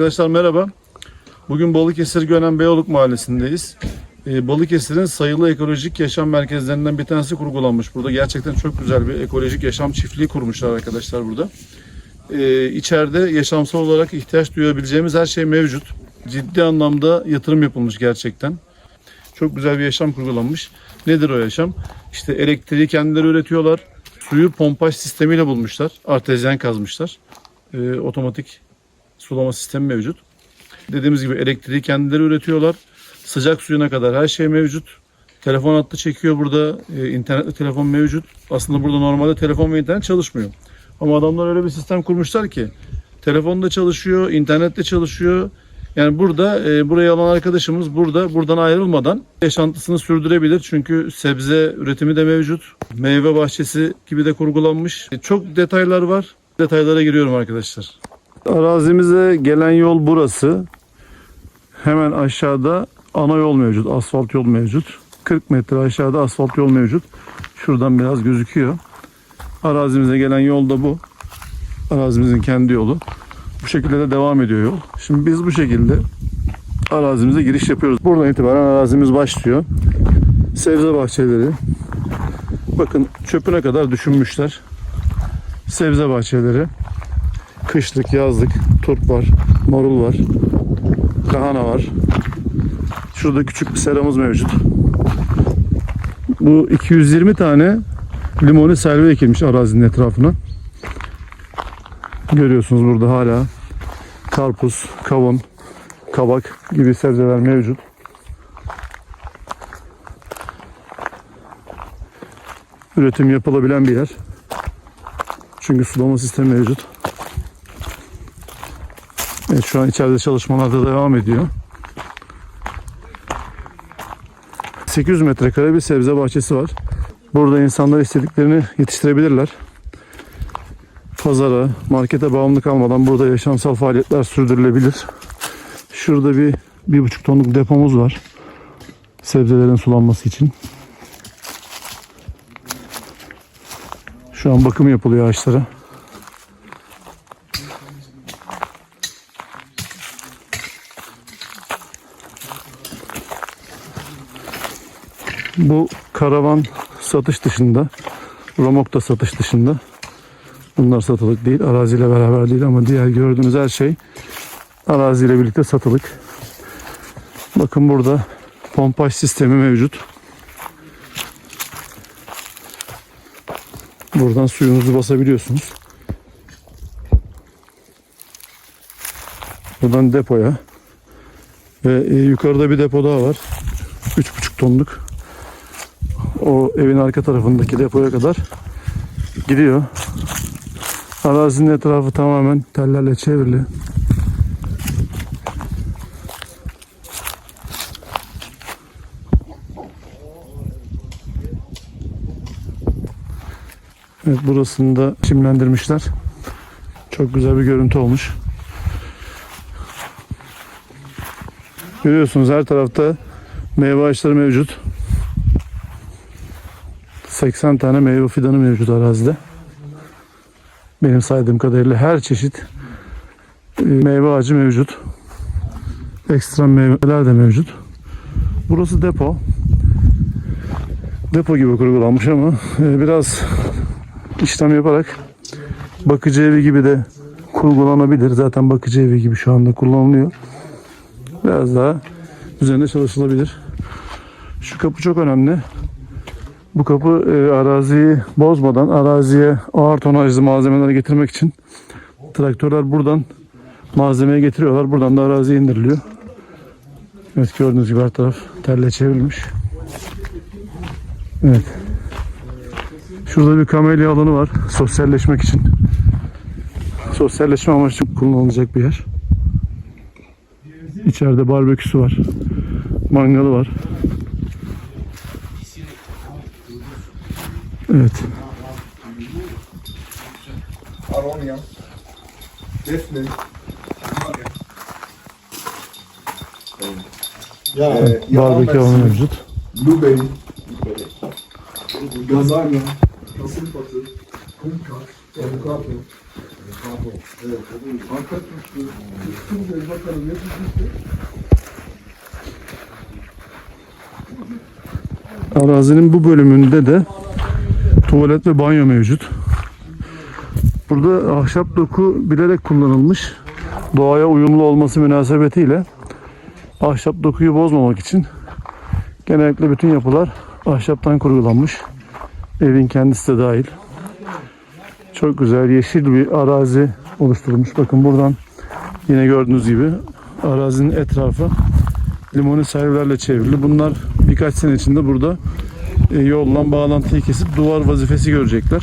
Arkadaşlar merhaba. Bugün Balıkesir Gönen Beyoluk Mahallesi'ndeyiz. Ee, Balıkesir'in sayılı ekolojik yaşam merkezlerinden bir tanesi kurgulanmış. Burada gerçekten çok güzel bir ekolojik yaşam çiftliği kurmuşlar arkadaşlar burada. Ee, içeride yaşamsal olarak ihtiyaç duyabileceğimiz her şey mevcut. Ciddi anlamda yatırım yapılmış gerçekten. Çok güzel bir yaşam kurgulanmış. Nedir o yaşam? İşte elektriği kendileri üretiyorlar. Suyu pompaj sistemiyle bulmuşlar. Artezyen kazmışlar. Ee, otomatik sulama sistemi mevcut. Dediğimiz gibi elektriği kendileri üretiyorlar. Sıcak suyuna kadar her şey mevcut. Telefon hattı çekiyor burada. Ee, internetli telefon mevcut. Aslında burada normalde telefon ve internet çalışmıyor. Ama adamlar öyle bir sistem kurmuşlar ki telefonda çalışıyor, internette çalışıyor. Yani burada e, buraya alan arkadaşımız burada buradan ayrılmadan yaşantısını sürdürebilir. Çünkü sebze üretimi de mevcut. Meyve bahçesi gibi de kurgulanmış. E, çok detaylar var. Detaylara giriyorum arkadaşlar. Arazimize gelen yol burası. Hemen aşağıda ana yol mevcut. Asfalt yol mevcut. 40 metre aşağıda asfalt yol mevcut. Şuradan biraz gözüküyor. Arazimize gelen yol da bu. Arazimizin kendi yolu. Bu şekilde de devam ediyor yol. Şimdi biz bu şekilde arazimize giriş yapıyoruz. Buradan itibaren arazimiz başlıyor. Sebze bahçeleri. Bakın çöpüne kadar düşünmüşler. Sebze bahçeleri. Kışlık, yazlık, turp var, marul var, lahana var. Şurada küçük bir seramız mevcut. Bu 220 tane limoni selvi ekilmiş arazinin etrafına. Görüyorsunuz burada hala karpuz, kavun, kabak gibi sebzeler mevcut. Üretim yapılabilen bir yer. Çünkü sulama sistemi mevcut. Evet şu an içeride çalışmalar da devam ediyor. 800 metrekare bir sebze bahçesi var. Burada insanlar istediklerini yetiştirebilirler. Pazara, markete bağımlı kalmadan burada yaşamsal faaliyetler sürdürülebilir. Şurada bir, bir buçuk tonluk depomuz var. Sebzelerin sulanması için. Şu an bakım yapılıyor ağaçlara. Bu karavan satış dışında, Romok'ta satış dışında. Bunlar satılık değil, araziyle beraber değil ama diğer gördüğünüz her şey araziyle birlikte satılık. Bakın burada pompaj sistemi mevcut. Buradan suyunuzu basabiliyorsunuz. Buradan depoya ve e, yukarıda bir depo daha var. 3,5 tonluk o evin arka tarafındaki depoya kadar gidiyor. Arazinin etrafı tamamen tellerle çevrili. Evet burasını da çimlendirmişler. Çok güzel bir görüntü olmuş. Görüyorsunuz her tarafta meyve ağaçları mevcut. 80 tane meyve fidanı mevcut arazide. Benim saydığım kadarıyla her çeşit e, meyve ağacı mevcut. Ekstra meyveler de mevcut. Burası depo. Depo gibi kurgulanmış ama e, biraz işlem yaparak bakıcı evi gibi de kurgulanabilir. Zaten bakıcı evi gibi şu anda kullanılıyor. Biraz daha üzerine çalışılabilir. Şu kapı çok önemli. Bu kapı e, araziyi bozmadan araziye ağır tonajlı malzemeler getirmek için traktörler buradan malzemeyi getiriyorlar. Buradan da araziye indiriliyor. Evet gördüğünüz gibi her taraf terle çevrilmiş. Evet. Şurada bir kamelya alanı var. Sosyalleşmek için. Sosyalleşme amaçlı kullanılacak bir yer. İçeride barbeküsü var. Mangalı var. Evet. Aronia, Defne, Ya e, Barbekü alanı mevcut. Blueberry, Gazarya, Kasımpatı, Kumkak, Avokado, Arka tuşlu. Üstümdeyiz bakalım ne. Arazinin bu bölümünde de tuvalet ve banyo mevcut. Burada ahşap doku bilerek kullanılmış. Doğaya uyumlu olması münasebetiyle ahşap dokuyu bozmamak için genellikle bütün yapılar ahşaptan kurgulanmış. Evin kendisi de dahil. Çok güzel yeşil bir arazi oluşturulmuş. Bakın buradan yine gördüğünüz gibi arazinin etrafı limoni sahillerle çevrili. Bunlar birkaç sene içinde burada e, bağlantıyı kesip duvar vazifesi görecekler.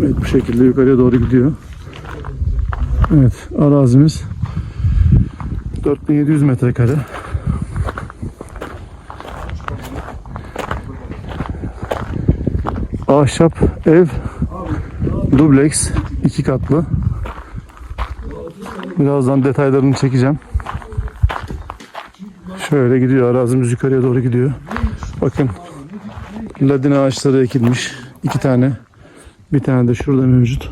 Evet bu şekilde yukarıya doğru gidiyor. Evet arazimiz 4700 metrekare. Ahşap ev dubleks iki katlı. Birazdan detaylarını çekeceğim. Şöyle gidiyor arazimiz yukarıya doğru gidiyor. Bakın ladin ağaçları ekilmiş. iki tane. Bir tane de şurada mevcut.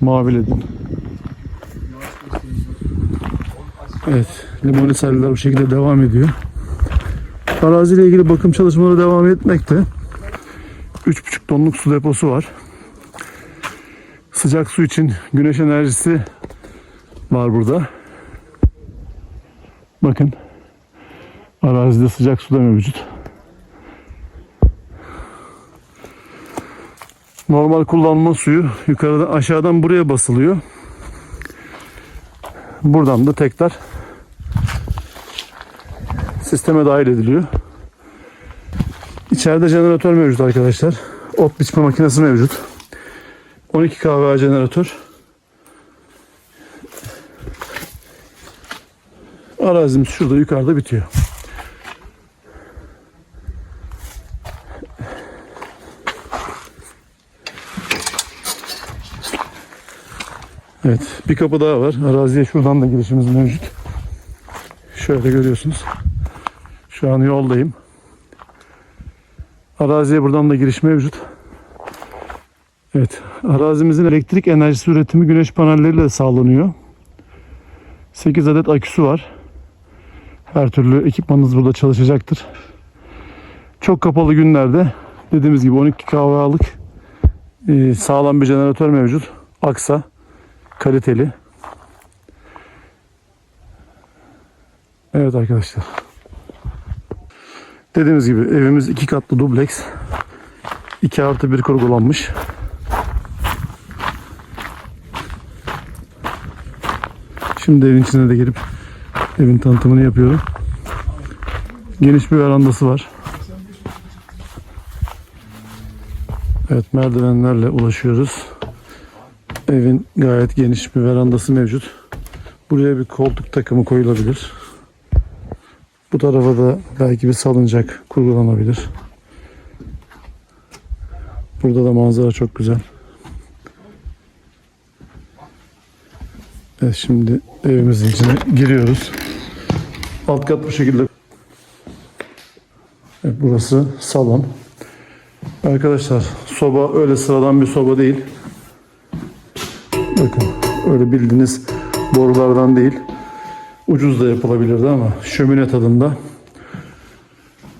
Mavi ladin. Evet. Limoni sarılar bu şekilde devam ediyor. Araziyle ilgili bakım çalışmaları devam etmekte. 3,5 tonluk su deposu var. Sıcak su için güneş enerjisi var burada. Bakın arazide sıcak su da mevcut. Normal kullanma suyu yukarıdan aşağıdan buraya basılıyor. Buradan da tekrar sisteme dahil ediliyor. İçeride jeneratör mevcut arkadaşlar. Ot biçme makinesi mevcut. 12 kVA jeneratör. Arazimiz şurada yukarıda bitiyor. Evet, bir kapı daha var. Araziye şuradan da girişimiz mevcut. Şöyle görüyorsunuz. Şu an yoldayım. Araziye buradan da giriş mevcut. Evet, arazimizin elektrik enerjisi üretimi güneş panelleriyle sağlanıyor. 8 adet aküsü var. Her türlü ekipmanınız burada çalışacaktır. Çok kapalı günlerde dediğimiz gibi 12 kW'lık e, sağlam bir jeneratör mevcut. Aksa kaliteli. Evet arkadaşlar. Dediğimiz gibi evimiz iki katlı dubleks. 2 artı 1 kurgulanmış. Şimdi evin içine de girip evin tanıtımını yapıyorum. Geniş bir verandası var. Evet merdivenlerle ulaşıyoruz. Evin gayet geniş bir verandası mevcut. Buraya bir koltuk takımı koyulabilir. Bu tarafa da belki bir salıncak kurgulanabilir. Burada da manzara çok güzel. Evet şimdi evimizin içine giriyoruz. Alt kat bu şekilde. Evet, burası salon. Arkadaşlar soba öyle sıradan bir soba değil. Bakın öyle bildiğiniz borulardan değil. Ucuz da yapılabilirdi ama şömine tadında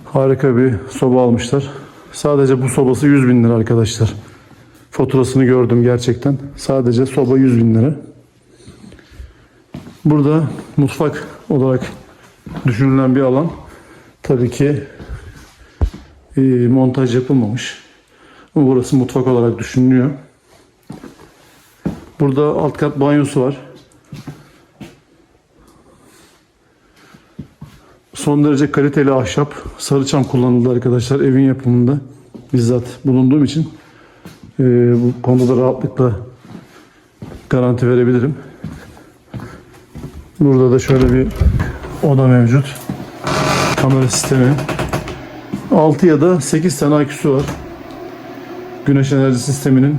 harika bir soba almışlar. Sadece bu sobası 100 bin lira arkadaşlar. Faturasını gördüm gerçekten. Sadece soba 100 bin lira. Burada mutfak olarak düşünülen bir alan. Tabii ki e, montaj yapılmamış. Ama burası mutfak olarak düşünülüyor. Burada alt kat banyosu var. Son derece kaliteli ahşap, sarıçam kullanıldı arkadaşlar evin yapımında. Bizzat bulunduğum için e, bu konuda da rahatlıkla garanti verebilirim. Burada da şöyle bir oda mevcut. Kamera sistemi. 6 ya da 8 tane aküsü var. Güneş enerji sisteminin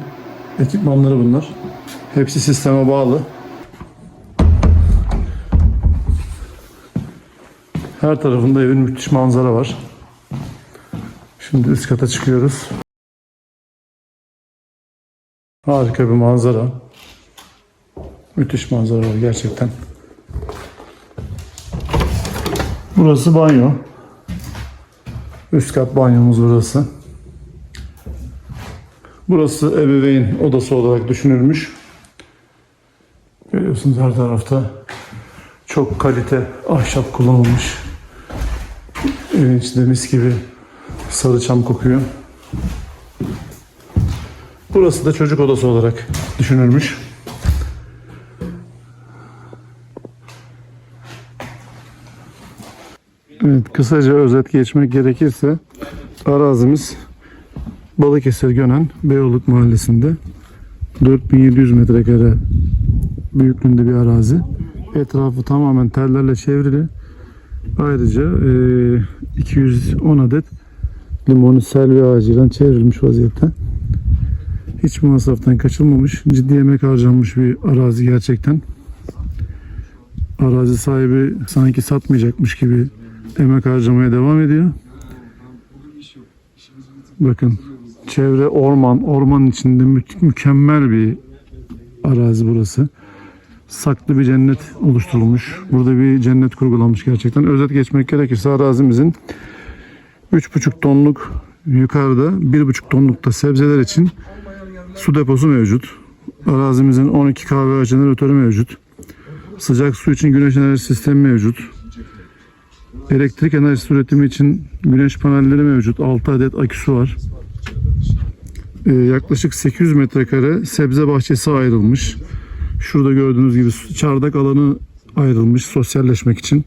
ekipmanları bunlar. Hepsi sisteme bağlı. Her tarafında evin müthiş manzara var. Şimdi üst kata çıkıyoruz. Harika bir manzara. Müthiş manzara var gerçekten. Burası banyo. Üst kat banyomuz burası. Burası ebeveyn odası olarak düşünülmüş. Görüyorsunuz her tarafta çok kalite ahşap kullanılmış. Evin içinde mis gibi sarı çam kokuyor. Burası da çocuk odası olarak düşünülmüş. Kısaca özet geçmek gerekirse arazimiz Balıkesir Gönen Beyoğlu Mahallesi'nde 4700 metrekare büyüklüğünde bir arazi. Etrafı tamamen tellerle çevrili. Ayrıca eee, 210 adet limonu selvi ağacıyla çevrilmiş vaziyette. Hiç masraftan kaçılmamış, ciddi emek harcanmış bir arazi gerçekten. Arazi sahibi sanki satmayacakmış gibi emek harcamaya devam ediyor. Bakın çevre orman, ormanın içinde mü- mükemmel bir arazi burası. Saklı bir cennet oluşturulmuş. Burada bir cennet kurgulanmış gerçekten. Özet geçmek gerekirse arazimizin 3,5 tonluk yukarıda 1,5 tonluk da sebzeler için su deposu mevcut. Arazimizin 12 kahve jeneratörü mevcut. Sıcak su için güneş enerji sistemi mevcut. Elektrik enerjisi üretimi için güneş panelleri mevcut. 6 adet aküsü var. Ee, yaklaşık 800 metrekare sebze bahçesi ayrılmış. Şurada gördüğünüz gibi çardak alanı ayrılmış sosyalleşmek için.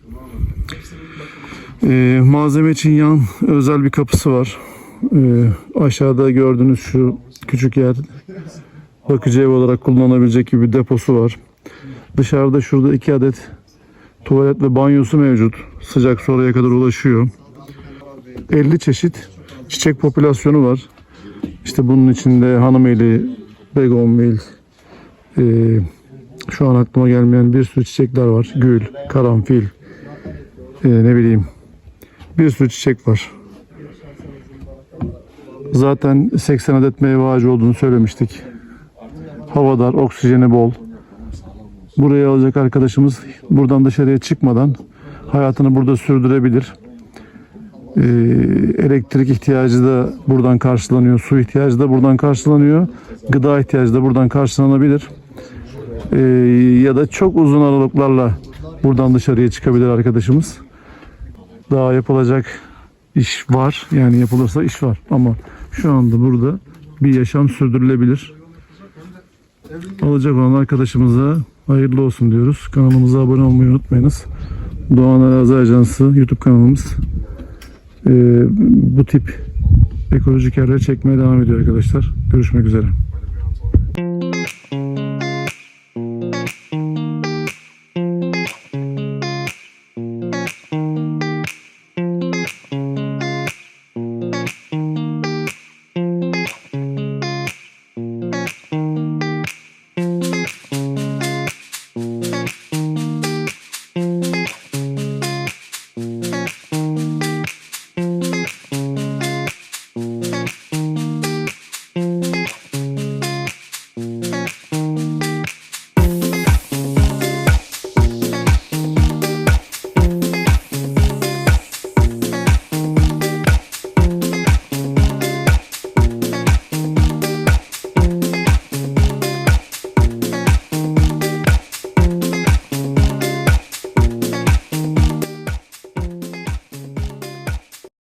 Ee, malzeme için yan özel bir kapısı var. Ee, aşağıda gördüğünüz şu küçük yer bakıcı ev olarak kullanılabilecek gibi bir deposu var. Dışarıda şurada iki adet tuvalet ve banyosu mevcut. Sıcak su oraya kadar ulaşıyor. 50 çeşit çiçek popülasyonu var. İşte bunun içinde hanımeli, begonvil, e, şu an aklıma gelmeyen bir sürü çiçekler var. Gül, karanfil, e, ne bileyim bir sürü çiçek var. Zaten 80 adet meyve ağacı olduğunu söylemiştik. Hava dar, oksijeni bol. Buraya alacak arkadaşımız buradan dışarıya çıkmadan hayatını burada sürdürebilir. Ee, elektrik ihtiyacı da buradan karşılanıyor, su ihtiyacı da buradan karşılanıyor, gıda ihtiyacı da buradan karşılanabilir. Ee, ya da çok uzun aralıklarla buradan dışarıya çıkabilir arkadaşımız. Daha yapılacak iş var, yani yapılırsa iş var ama şu anda burada bir yaşam sürdürülebilir. Alacak olan arkadaşımıza hayırlı olsun diyoruz. Kanalımıza abone olmayı unutmayınız. Doğan Arazi Ajansı YouTube kanalımız e, bu tip ekolojik yerleri çekmeye devam ediyor arkadaşlar. Görüşmek üzere.